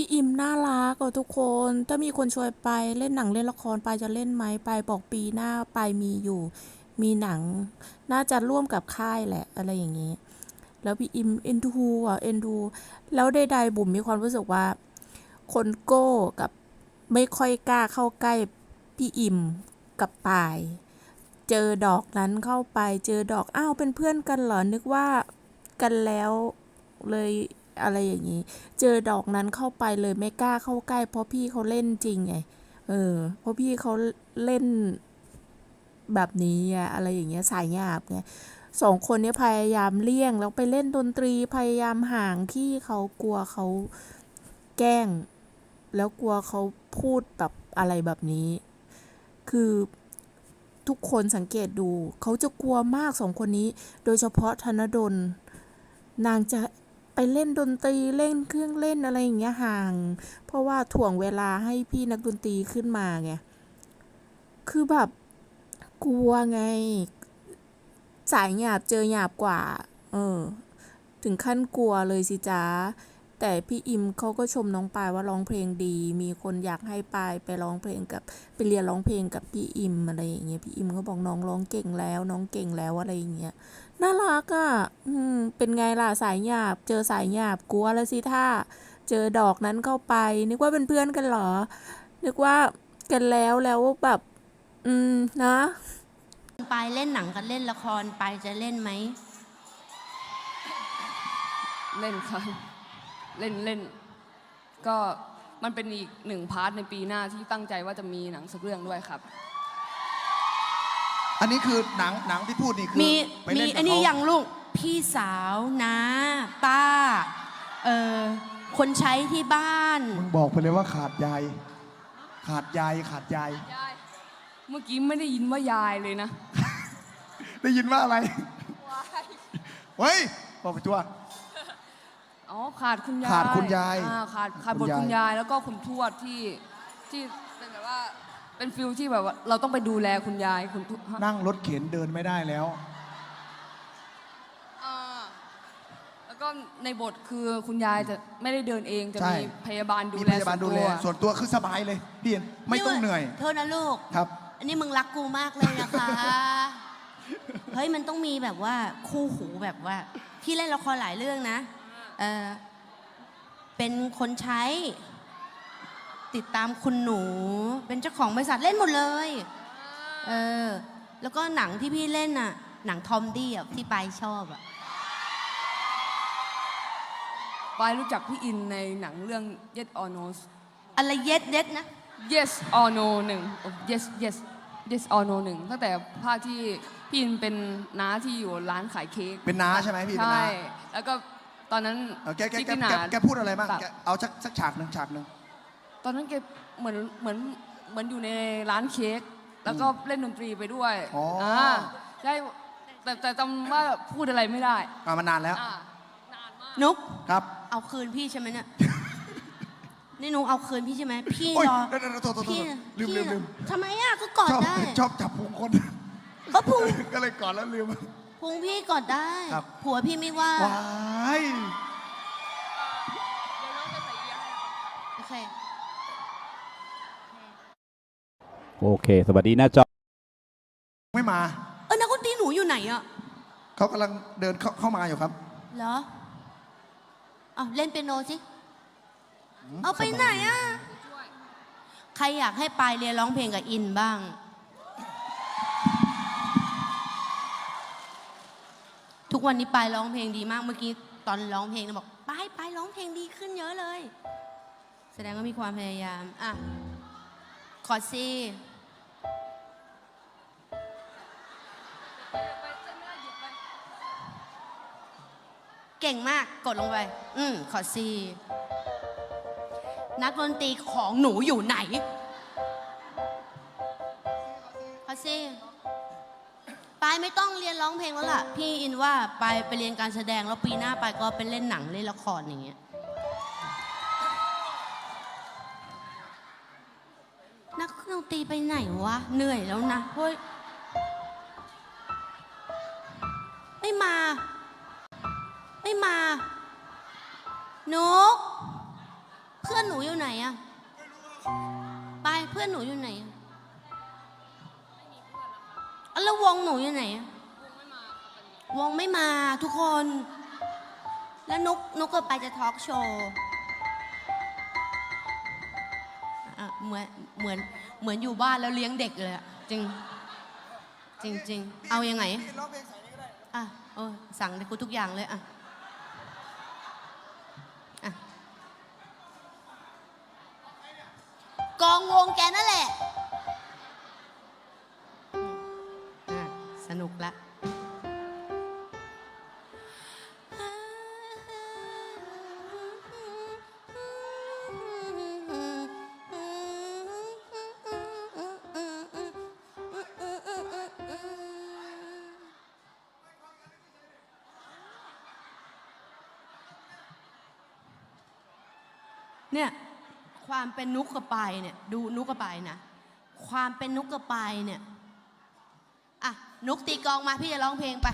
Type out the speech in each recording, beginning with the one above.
พี่อิมน่ารักอะทุกคน ถ้ามีคนชวนไปเล่นหนังเล่นละครไปจะเล่นไหมไปบอกปีหน้าไปมีอยู่ มีหนัง น่าจะร่วมกับค่ายแหละ อะไรอย่างนี้ แล้วพี่อิมเอ็นดูอะเอ็นดู แล้วใดๆบุ๋มมีความรู้สึกว่า คนโก้กับไม่ค่อยกล้าเข้าใกล้พี่อิมกับปาย เจอดอกนั้นเข้าไป เจอดอกอ้าวเป็นเพื่อนกันเหรอนึกว่ากันแล้วเลย อะไรอย่างนี้ เจอดอกนั้นเข้าไปเลยไม่กล้าเข้าใกล้ เพราะพี่เขาเล่นจริงไง เออ เพราะพี่เขาเล่นแบบนี้อะอะไรอย่างเงี้ยสายหยาบไงสองคนนี้พยายามเลี่ยง แล้วไปเล่นดนตรีพยายามห่างที่เขากลัวเขาแกล้ง แล้วกลัวเขาพูดแบบอะไรแบบนี้ คือทุกคนสังเกตดู เขาจะกลัวมากสองคนนี้ โดยเฉพาะธนดล นางจะ ไปเล่นดนตรีเล่นเครื่องเล่นอะไรอย่างเงี้ยห่าง เพราะว่าถ่วงเวลาให้พี่นักดนตรีขึ้นมาไงคือแบบกลัวไงสายหยาบเจอหยาบกว่า เออ ถึงขั้นกลัวเลยสิจ๊ะแต่พี่อิมเขาก็ชมน้องปายว่าร้องเพลงดี มีคนอยากให้ปายไปร้องเพลงกับไปเรียนร้องเพลงกับพี่อิมอะไรอย่างเงี้ยพี่อิมเขาบอกน้องร้องเก่งแล้ว น้องเก่งแล้วอะไรอย่างเงี้ย น่ารักอะอืมเป็นไงล่ะสายหยาบ เจอสายหยาบกลัวแล้วสิท่า เจอดอกนั้นเข้าไป นึกว่าเป็นเพื่อนกันเหรอ นึกว่ากันแล้วแล้วแบบ อืมนะไปายเล่นหนังกับเล่นละครไปายจะเล่นไหม เล่นครับเล่นเล่น ก็มันเป็นอีกหนึ่งพาร์ทในปีหน้าที่ตั้งใจว่าจะมีหนังสักเรื่องด้วยครับ อันนี้คือหนังหนังที่พูดนี่คือมีไปมีเล่นกับอันนี้เขายังลูกพี่สาวนะป้าเออคนใช้ที่บ้าน มึงบอกไปเลยว่าขาดยาย ขาดยายขาดยาย ยายเมื่อกี้ไม่ได้ยินว่ายายเลยนะ ได้ยินว่าอะไร เฮ้ยบอกไปตัวอ๋อขาดคุณยายขาดคุณยายอ่ขาดขาดบคุทณยาย คุณยายแล้วก็คุณทวดที่ที่ เป็นแบบว่าเป็นฟิลที่แบบว่าเราต้องไปดูแลคุณยายคุณทวดนั่งรถเข็นเดินไม่ได้แล้ว อ่าแล้วก็ในบทคือคุณยายจะไม่ได้เดินเองจะใช่ มีพยาบาลดูมีแลพยาบาลส่ดูวนแลตัวส่วนตัวคือสบายเลยพี่เห็นไม่ต้องเหนื่อยโทษนะลูก ครับ อันนี้มึงรักกูมากเลยนะคะ เฮ้ยมันต้องมีแบบว่าคู่หูแบบว่า พี่เล่นละครหลายเรื่องนะ เออเป็นคนใช้ ติดตามคุณหนู เป็นเจ้าของบริษัทเล่นหมดเลย เออ แล้วก็หนังที่พี่เล่นน่ะ หนังทอมดี้อะที่ไปายชอบอะปายรู้จักพี่อินในหนังเรื่อง Yes or No อะไรเย็ดเย็ดนะ Yes or No หนึ่ง Yes Yes Yes or No หนึ่งตั้งแต่ภาคที่พี่อินเป็นน้าที่อยู่ร้านขายเค้กเป็นน้าใช่ไหมพี่เป็นใช่น้าแล้วก็ตอนนั้นเออแกแกพี่แกตินา แกแกพูดอะไรบ้างแบบแกเอาสักสักฉากหนึ่งฉากหนึ่ง ตอนนั้นแกเหมือนเหมือนเหมือนอยู่ในร้านเค้กแล้วก็เล่นดนตรีไปด้วยอ๋ออ่าใช่แต่แต่จำว่าพูดอะไรไม่ได้อ่ามานานแล้วอ่านุกครับเอาคืนพี่ใช่ไหมเนี่ย นี่หนูเอาคืนพี่ใช่ไหมพี่โอ้ยรอเดี๋ยวเดี๋ยวโทษโทษโทษพี่ลืมลืมลืมทำไมอะก็กอดชอบได้ชอบจับพุงคน ก็พุงก็เลยกอดแล้วลืม พุงพี่กอดได้ ครับ ผัวพี่ไม่ว่าว้าย โอเค โอเค สวัสดีหน้าจอ ไม่มา เออนักดนตรีหนูอยู่ไหนอะเขากำลังเดินเข้าเข้ามาอยู่ครับ เหรอเอาเล่นเปียโนสิ เอาไปไหนอะใครอยากให้ปายเรียนร้องเพลงกับอินบ้าง ทุกวันนี้ปายร้องเพลงดีมากเมื่อกี้ตอนร้องเพลงนะบอกปายปายร้องเพลงดีขึ้นเยอะเลย แสดงว่ามีความพยายาม อะขอดซี เก่งมากกดลงไป อืมขอซีนักดนตรีของหนูอยู่ไหน ขอซีปายไม่ต้องเรียนร้องเพลงแล้วล่ะ พี่อินว่าปายไปเรียนการแสดงแล้วปีหน้าปายก็ไปเล่นหนังเล่นละครอย่างเงี้ย นักดนตรีไปไหนวะ เหนื่อยแล้วนะเฮ้ย ไม่มา ไม่มานุกเพื่อนหนูอยู่ไหนอะไปเพื่อนหนูอยู่ไหนอะแล้ววงหนูอยู่ไหนอะวงไม่มาทุกคน แล้วนุกนุกก็ไปจะทอล์กโชว์เหมือนเหมือนเหมือนอยู่บ้านแล้วเลี้ยงเด็กเลยอะจริงจริงจริงๆเอายังไงอะเออสั่งให้กูทุกอย่างเลยอะ กองวงแกนั่นแหละอะสนุกละ เนี่ย ความเป็นนุกกระปายเนี่ย ดูนุกกระปายนะความเป็นนุกกระปายเนี่ยอะนุกตีกองมาพี่จะร้องเพลงไป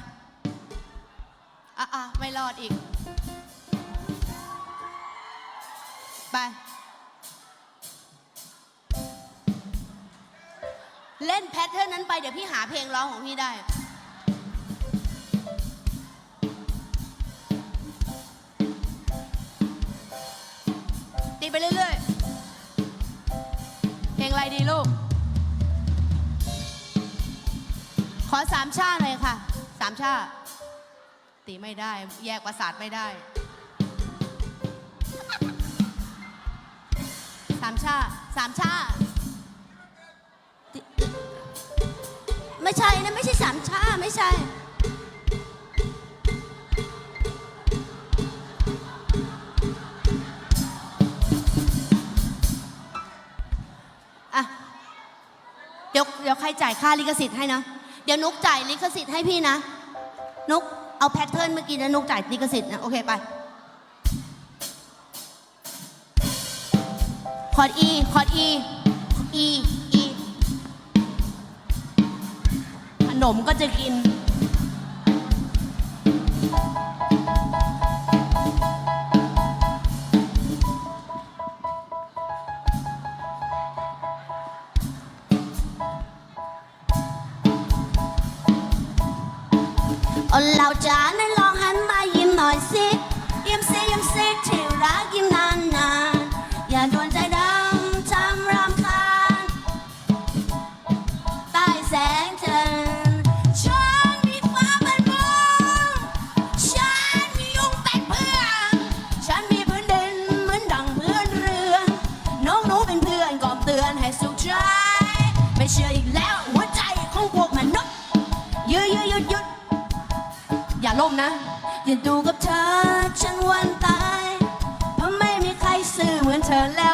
อะอะไม่รอดอีก ไป เล่นแพทเทิร์นนั้นไปเดี๋ยวพี่หาเพลงร้องของพี่ได้ตีไปเรื่อยๆ อะไรดีลูก ขอสามชาหน่อยค่ะสามชา ตีไม่ได้ แยกประสาทไม่ได้ สามชาสามชาติไม่ใช่นะ ไม่ใช่สามชา ไม่ใช่ อะเดี๋ยวเดี๋ยวใครจ่ายค่าลิขสิทธิ์ให้นะ เดี๋ยวนุกจ่ายลิขสิทธิ์ให้พี่นะ นุกเอาแพทเทิร์นเมื่อกี้นะนุกจ่ายลิขสิทธิ์นะโอเคไปคอร์ดอีคอร์ดอีอีอีขนมก็จะกิน โอ้เราจ๋านั้ลองหันมายิ้มหน่อยสิ ยิ้มสิยิ้มสิที่รักยิ้มนานนานๆอย่าด่วนใจดำทำรำคาญใต้แสงจันทร์ฉันมีฟ้าเป็นเมืองฉันมียุงเป็นเพื่อน ฉันมีพื้นดินเหมือนดังเพื่อนเรือน น้องหนูเป็นเพื่อนก่อมเตือนให้สุขใจ ไม่เชื่ออีกแล้วหัวใจของพวกมนุษย์ยืดยืดหยุดหยุด อย่าล่มนะ อย่าดูกับเธอ ฉันวันตาย เพราะไม่มีใครซื่อเหมือนเธอแล้ว